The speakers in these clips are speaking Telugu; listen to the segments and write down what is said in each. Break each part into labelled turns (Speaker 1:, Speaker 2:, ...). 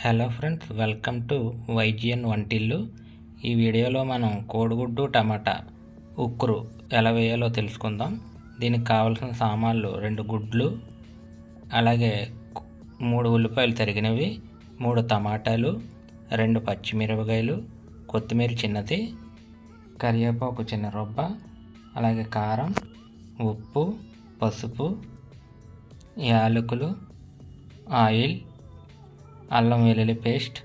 Speaker 1: Hello friends welcome to YGN వంటిల్లు. ఈ వీడియోలో మనం కోడిగుడ్డు టమాటా ఉక్కురు ఎలా వేయాలో తెలుసుకుందాం. దీనికి కావాల్సిన సామాన్లు రెండు గుడ్లు అలాగే మూడు ఉల్లిపాయలు తరిగినవి మూడు టమాటాలు రెండు పచ్చిమిరపకాయలు కొత్తిమీర చిన్నది కరివేపాకు చిన్న రొబ్బ అలాగే కారం ఉప్పు పసుపు యాలకులు ఆయిల్ అల్లం వెల్లుల్లి పేస్ట్.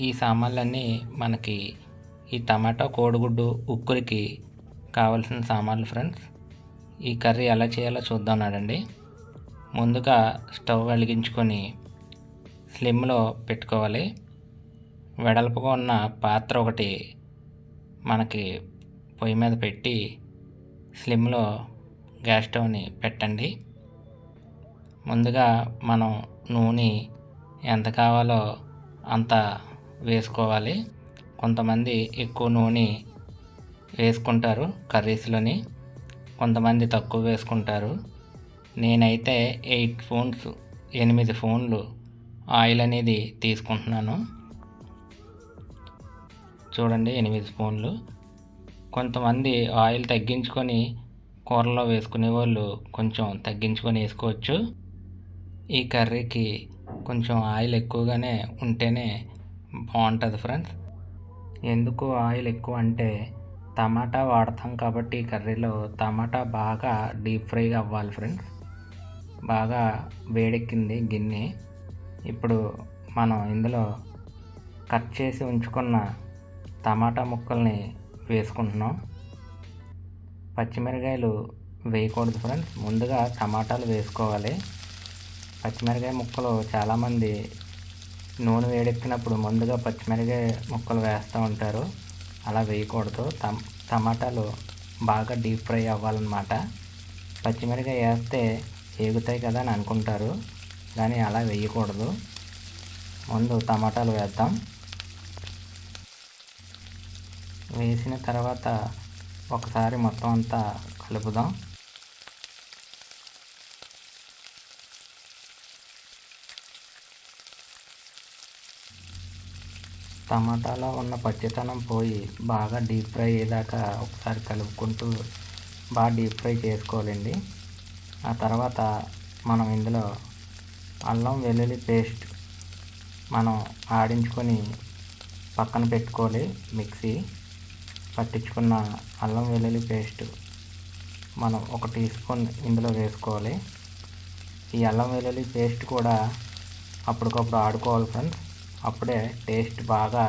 Speaker 1: ఈ సామాన్లన్నీ మనకి ఈ టమాటా కోడిగుడ్డు ఉక్కురికి కావాల్సిన సామాన్లు ఫ్రెండ్స్. ఈ కర్రీ ఎలా చేయాలో చూద్దాం నాడండి. ముందుగా స్టవ్ వెలిగించుకొని స్లిమ్లో పెట్టుకోవాలి. వెడల్పుగా ఉన్న పాత్ర ఒకటి మనకి పొయ్యి మీద పెట్టి స్లిమ్లో గ్యాస్ స్టవ్ని పెట్టండి. ముందుగా మనం నూనె ఎంత కావాలో అంత వేసుకోవాలి. కొంతమంది ఎక్కువ నూనె వేసుకుంటారు కర్రీస్లోని కొంతమంది తక్కువ వేసుకుంటారు. నేనైతే ఎయిట్ స్పూన్స్ ఎనిమిది స్పూన్లు ఆయిల్ అనేది తీసుకుంటున్నాను. చూడండి ఎనిమిది స్పూన్లు. కొంతమంది ఆయిల్ తగ్గించుకొని కూరలో వేసుకునే వాళ్ళు కొంచెం తగ్గించుకొని వేసుకోవచ్చు. ఈ కర్రీకి కొంచెం ఆయిల్ ఎక్కువగానే ఉంటేనే బాగుంటుంది ఫ్రెండ్స్. ఎందుకు ఆయిల్ ఎక్కువ అంటే టమాటా వాడతాం కాబట్టి కర్రీలో టమాటా బాగా డీప్ ఫ్రైగా అవ్వాలి ఫ్రెండ్స్. బాగా వేడెక్కింది గిన్నె. ఇప్పుడు మనం ఇందులో కట్ చేసి ఉంచుకున్న టమాటా ముక్కల్ని వేసుకుంటున్నాం. పచ్చిమిరకాయలు వేయకూడదు ఫ్రెండ్స్. ముందుగా టమాటాలు వేసుకోవాలి. పచ్చిమిరకాయ ముక్కలు చాలామంది నూనె వేడెక్కినప్పుడు ముందుగా పచ్చిమిరకాయ ముక్కలు వేస్తూ ఉంటారు. అలా వేయకూడదు. టమాటాలు బాగా డీప్ ఫ్రై అవ్వాలన్నమాట. పచ్చిమిరకాయ వేస్తే ఏగుతాయి కదా అని అనుకుంటారు. కానీ అలా వేయకూడదు. ముందు టమాటాలు వేద్దాం. వేసిన తర్వాత ఒకసారి మొత్తం అంతా కలుపుదాం. టమాటాలో ఉన్న పచ్చితనం పోయి బాగా డీప్ ఫ్రై అయ్యేదాకా ఒకసారి కలుపుకుంటూ బాగా డీప్ ఫ్రై చేసుకోవాలండి. ఆ తర్వాత మనం ఇందులో అల్లం వెల్లుల్లి పేస్ట్ మనం ఆడించుకొని పక్కన పెట్టుకోవాలి మిక్సీ. పట్టించుకున్న అల్లం వెల్లుల్లి పేస్ట్ మనం ఒక టీ స్పూన్ ఇందులో వేసుకోవాలి. ఈ అల్లం వెల్లుల్లి పేస్ట్ కూడా అప్పటికప్పుడు ఆడుకోవాలి ఫ్రెండ్స్. అప్పుడే టేస్ట్ బాగా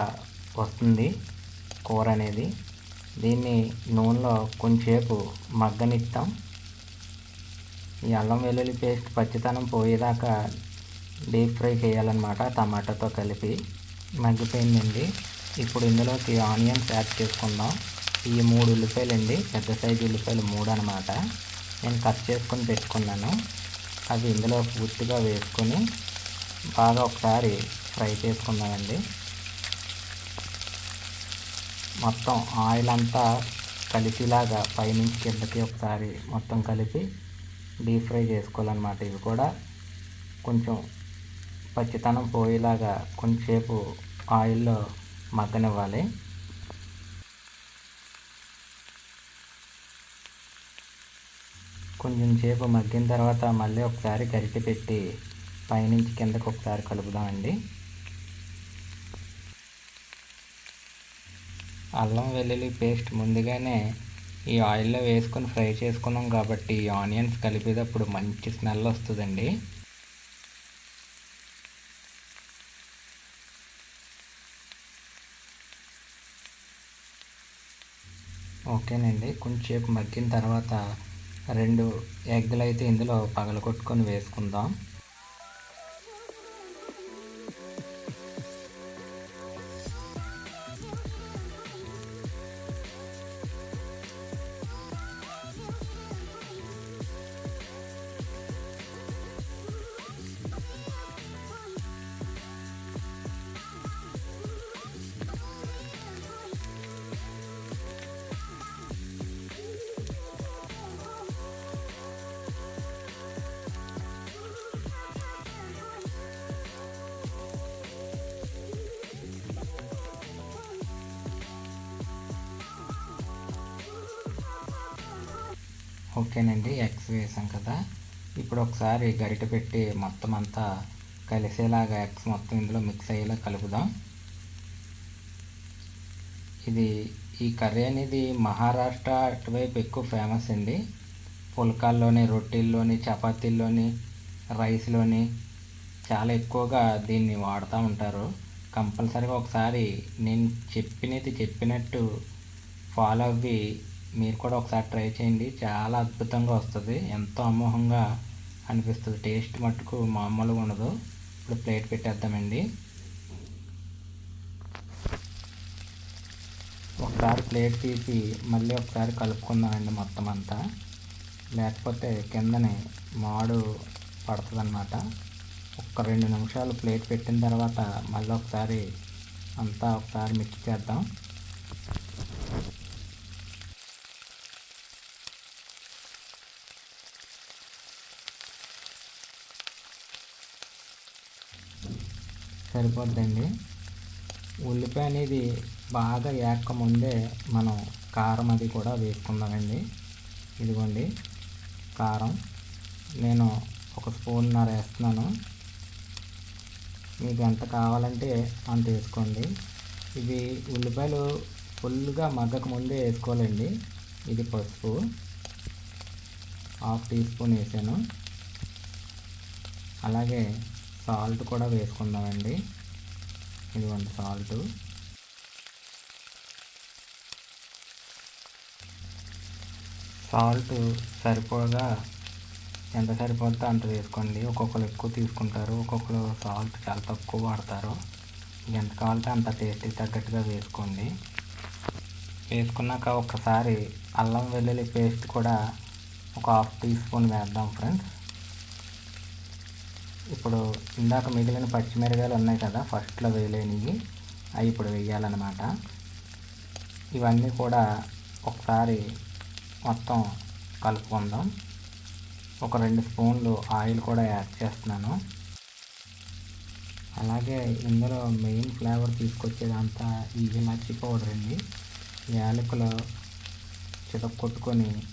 Speaker 1: వస్తుంది కూర అనేది దీన్ని నూనెలో కొంచెంసేపు మగ్గనిస్తాం ఈ అల్లం వెల్లుల్లి పేస్ట్ పచ్చితనం పోయేదాకా డీప్ ఫ్రై చేయాలన్నమాట టమాటాతో కలిపి. మగ్గిపోయిందండి. ఇప్పుడు ఇందులోకి ఆనియన్స్ యాడ్ చేసుకుందాం. ఈ మూడు ఉల్లిపాయలు అండి పెద్ద సైజు ఉల్లిపాయలు మూడు అనమాట నేను కట్ చేసుకొని పెట్టుకున్నాను. అవి ఇందులో పూర్తిగా వేసుకొని బాగా ఒకసారి ఫ్రై చేసుకుందామండి మొత్తం ఆయిల్ అంతా కలిసిలాగా పైనుంచి కిందకి ఒకసారి మొత్తం కలిపి డీప్ ఫ్రై చేసుకోవాలన్నమాట. ఇవి కూడా కొంచెం పచ్చితనం పోయేలాగా కొంచెంసేపు ఆయిల్లో మగ్గనివ్వాలి. కొంచెం సేపు మగ్గిన తర్వాత మళ్ళీ ఒకసారి గరిటె పెట్టి పైనుంచి కిందకి ఒకసారి కలుపుదామండి. అల్లం వెల్లుల్లి పేస్ట్ ముందుగానే ఈ ఆయిల్లో వేసుకొని ఫ్రై చేసుకున్నాం కాబట్టి ఆనియన్స్ కలిపేటప్పుడు మంచి స్మెల్ వస్తుందండి. ఓకేనండి. కొంచెంసేపు మగ్గిన తర్వాత రెండు ఎగ్గులు అయితే ఇందులో పగలగొట్టుకొని వేసుకుందాం. ఓకేనండి ఎగ్స్ వేసాం కదా. ఇప్పుడు ఒకసారి గరిట పెట్టి మొత్తం అంతా కలిసేలాగా ఎగ్స్ మొత్తం ఇందులో మిక్స్ అయ్యేలా కలుపుదాం. ఇది ఈ కర్రీ అనేది మహారాష్ట్ర అటువైపు ఎక్కువ ఫేమస్ అండి. పుల్కాల్లోని రొట్టెల్లోని చపాతీల్లోని రైస్లోని చాలా ఎక్కువగా దీన్ని వాడుతూ ఉంటారు. కంపల్సరీగా ఒకసారి నేను చెప్పినది చెప్పినట్టు ఫాలో అవ్వి మీరు కూడా ఒకసారి ట్రై చేయండి. చాలా అద్భుతంగా వస్తుంది. ఎంతో అమోహంగా అనిపిస్తుంది. టేస్ట్ మట్టుకు మామూలుగా ఉండదు. ఇప్పుడు ప్లేట్ పెట్టేద్దామండి. ఒకసారి ప్లేట్ తీసి మళ్ళీ ఒకసారి కలుపుకుందామండి మొత్తం అంతా. లేకపోతే కిందనే మాడు పడుతుంది అన్నమాట ఒక రెండు నిమిషాలు ప్లేట్ పెట్టిన తర్వాత మళ్ళీ ఒకసారి అంతా ఒకసారి మిక్స్ చేద్దాం. సరిపోద్దండి. ఉల్లిపాయ అనేది బాగా ఏక ముందే మనం కారం అది కూడా వేసుకుందామండి. ఇదిగోండి కారం. నేను ఒక స్పూన్నర వేస్తున్నాను. మీకు ఎంత కావాలంటే అంత వేసుకోండి. ఇవి ఉల్లిపాయలు ఫుల్గా మగ్గక ముందే వేసుకోవాలండి. ఇది పసుపు. హాఫ్ టీ స్పూన్ వేసాను. అలాగే సాల్ట్ కూడా వేసుకుందామండి. ఇదిగోండి సాల్ట్. సాల్ట్ సరిపోగా ఎంత సరిపోతే అంత వేసుకోండి. ఒక్కొక్కరు ఎక్కువ తీసుకుంటారు ఒక్కొక్కరు సాల్ట్ చాలా తక్కువ వాడతారు. ఎంత కావాలంటే అంత టేస్ట్కి తగ్గట్టుగా వేసుకోండి. వేసుకున్నాక ఒకసారి అల్లం వెల్లుల్లి పేస్ట్ కూడా ఒక హాఫ్ టీ స్పూన్ వేద్దాం ఫ్రెండ్స్. ఇప్పుడు ఇందాక మిగిలిన పచ్చిమిరకాయలు ఉన్నాయి కదా ఫస్ట్లో వేయలేనివి అవి ఇప్పుడు వేయాలన్నమాట. ఇవన్నీ కూడా ఒకసారి మొత్తం కలుపుకుందాం. ఒక రెండు స్పూన్లు ఆయిల్ కూడా యాడ్ చేస్తున్నాను. అలాగే ఇందులో మెయిన్ ఫ్లేవర్ తీసుకొచ్చేదంతా ఈ ఇలాచి పౌడర్ అండి. యాలకులు చితక్కొట్టుకొని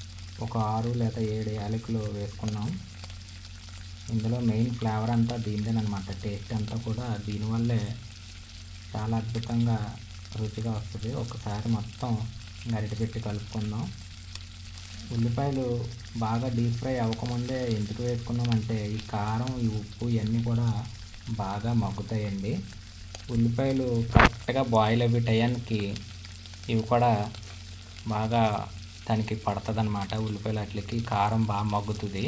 Speaker 1: ఒక ఆరు లేదా ఏడు యాలకులు వేసుకున్నాం. ఇందులో మెయిన్ ఫ్లేవర్ అంతా దీనిదేనమాట టేస్ట్ అంతా కూడా దీనివల్లే చాలా అద్భుతంగా రుచిగా వస్తుంది. ఒకసారి మొత్తం గరిట పెట్టి కలుపుకుందాం. ఉల్లిపాయలు బాగా డీప్ ఫ్రై అవ్వకముందే ఎందుకు వేసుకున్నామంటే ఈ కారం ఈ ఉప్పు ఇవన్నీ కూడా బాగా మగ్గుతాయండి. ఉల్లిపాయలు కరెక్ట్గా బాయిల్ అయ్యే టయానికి ఇవి కూడా బాగా దానికి పడుతుంది అనమాట ఉల్లిపాయలు అట్లకి కారం బాగా మగ్గుతుంది.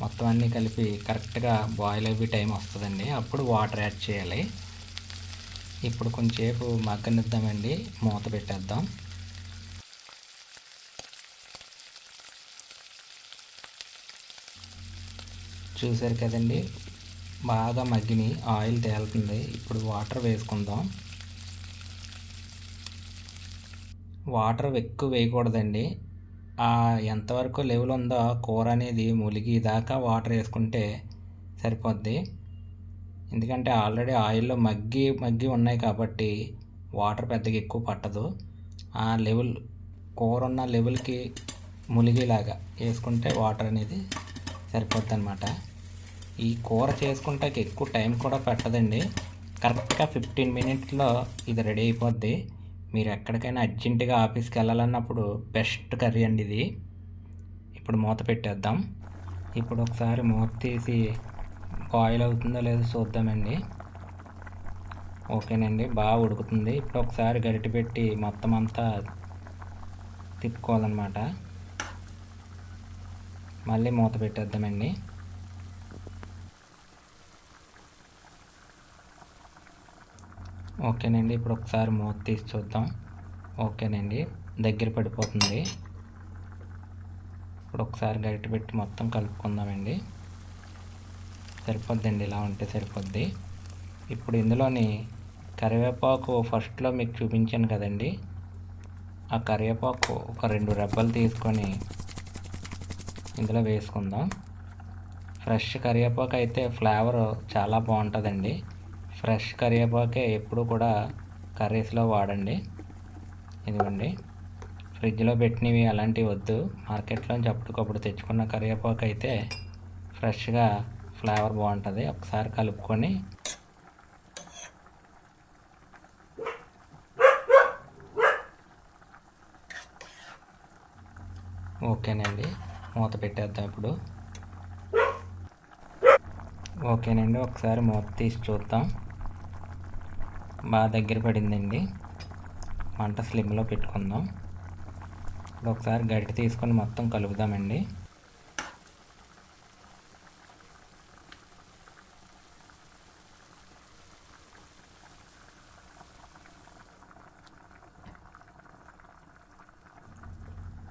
Speaker 1: మొత్తం అన్నీ కలిపి కరెక్ట్గా బాయిల్ అయ్యే టైం వస్తుందండి. అప్పుడు వాటర్ యాడ్ చేయాలి. ఇప్పుడు కొంచెంసేపు మగ్గనిద్దామండి. మూత పెట్టేద్దాం. చూసారు కదండి? బాగా మగ్గిని ఆయిల్ తేలుతుంది. ఇప్పుడు వాటర్ వేసుకుందాం. వాటర్ ఎక్కువ వేయకూడదండి. ఎంతవరకు లెవెల్ ఉందో కూర అనేది ములిగి దాకా వాటర్ వేసుకుంటే సరిపోద్ది. ఎందుకంటే ఆల్రెడీ ఆయిల్లో మగ్గి మగ్గి ఉన్నాయి కాబట్టి వాటర్ పెద్దగా ఎక్కువ పట్టదు. ఆ లెవెల్ కూర ఉన్న లెవెల్కి ములిగేలాగా వేసుకుంటే వాటర్ అనేది సరిపోద్ది అనమాట ఈ కూర చేసుకుంటాకి ఎక్కువ టైం కూడా పెట్టదండి. కరెక్ట్గా ఫిఫ్టీన్ మినిట్స్లో ఇది రెడీ అయిపోద్ది. మీరు ఎక్కడికైనా అర్జెంటుగా ఆఫీస్కి వెళ్ళాలన్నప్పుడు బెస్ట్ కర్రీ అండి ఇది. ఇప్పుడు మూత పెట్టేద్దాం. ఇప్పుడు ఒకసారి మూత తీసి బాయిల్ అవుతుందో లేదో చూద్దామండి. ఓకేనండి బాగా ఉడుకుతుంది. ఇప్పుడు ఒకసారి గరిటె పెట్టి మొత్తం అంతా తిప్పుకోవాలన్నమాట. మళ్ళీ మూత పెట్టేద్దామండి. ఓకేనండి ఇప్పుడు ఒకసారి మూత తీసి చూద్దాం. ఓకేనండి దగ్గర పడిపోతుంది. ఇప్పుడు ఒకసారి గరిట పెట్టి మొత్తం కలుపుకుందామండి. సరిపోద్దండి ఇలా ఉంటే సరిపోద్ది. ఇప్పుడు ఇందులోని కరివేపాకు ఫస్ట్లో మీకు చూపించాను కదండి. ఆ కరివేపాకు ఒక రెండు రెబ్బలు తీసుకొని ఇందులో వేసుకుందాం. ఫ్రెష్ కరివేపాకు అయితే ఫ్లేవర్ చాలా బాగుంటుందండి. ఫ్రెష్ కరివేపాకే ఎప్పుడు కూడా కర్రీస్లో వాడండి. ఇదిగోండి. ఫ్రిడ్జ్లో పెట్టినవి అలాంటివి వద్దు. మార్కెట్లోంచి అప్పటికప్పుడు తెచ్చుకున్న కరివేపాకు అయితే ఫ్రెష్గా ఫ్లేవర్ బాగుంటుంది. ఒకసారి కలుపుకొని ఓకేనండి. మూత పెట్టేద్దాం ఇప్పుడు. ఓకేనండి. ఒకసారి మూత తీసి చూద్దాం. బాగా దగ్గర పడిందండి. మంట స్లిమ్లో పెట్టుకుందాం. ఇప్పుడు ఒకసారి గడ్డి తీసుకొని మొత్తం కలుపుదామండి.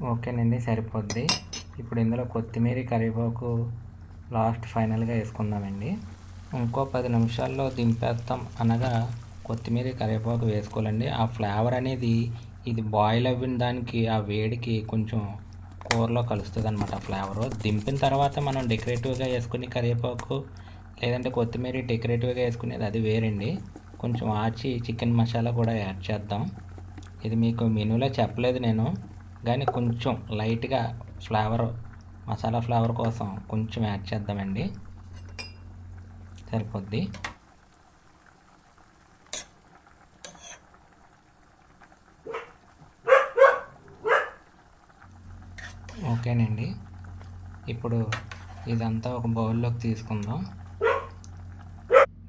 Speaker 1: ఓకేనండి సరిపోద్ది. ఇప్పుడు ఇందులో కొత్తిమీర కరివేపాకు లాస్ట్ ఫైనల్గా వేసుకుందామండి. ఇంకో పది నిమిషాల్లో దింపేస్తాం అనగా కొత్తిమీర కరివేపాకు వేసుకోవాలండి. ఆ ఫ్లేవర్ అనేది ఇది బాయిల్ అవ్విన దానికి ఆ వేడికి కొంచెం కూరలో కలుస్తుంది అనమాట ఫ్లేవరు. దింపిన తర్వాత మనం డెకరేటివ్గా వేసుకుని కరివేపాకు లేదంటే కొత్తిమీర డెకరేటివ్గా వేసుకునేది అది వేరండి. కొంచెం ఆచి చికెన్ మసాలా కూడా యాడ్ చేద్దాం. ఇది మీకు మెనూలో చెప్పలేదు నేను కానీ కొంచెం లైట్గా ఫ్లేవర్ మసాలా ఫ్లేవర్ కోసం కొంచెం యాడ్ చేద్దామండి. సరిపోద్ది. ఓకేనండి. ఇప్పుడు ఇదంతా ఒక బౌల్లోకి తీసుకుందాం.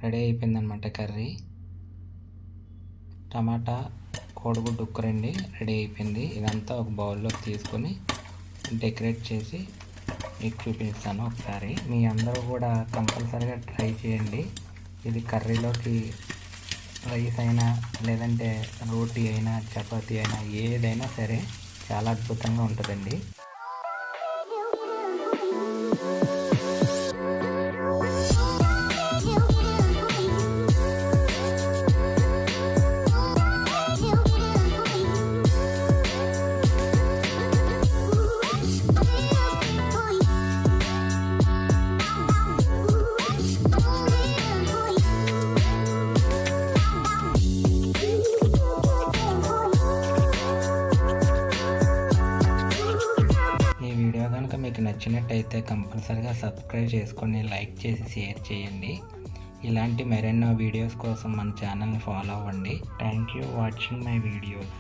Speaker 1: రెడీ అయిపోయిందనమాట కర్రీ. టమాటా కోడిగుడ్డు ఉక్కరండి రెడీ అయిపోయింది. ఇదంతా ఒక బౌల్లోకి తీసుకొని డెకరేట్ చేసి మీకు చూపిస్తాను ఒకసారి. మీ అందరూ కూడా కంపల్సరీగా ట్రై చేయండి. ఇది కర్రీలోకి రైస్ అయినా లేదంటే రోటీ అయినా చపాతీ అయినా ఏదైనా సరే చాలా అద్భుతంగా ఉంటుందండి. అయితే కంపల్సరిగా సబ్స్క్రైబ్ చేసుకొని లైక్ చేసి షేర్ చేయండి. ఇలాంటి మరెన్నో వీడియోస్ కోసం మన ఛానల్ని ఫాలో అవ్వండి. Thank you watching my videos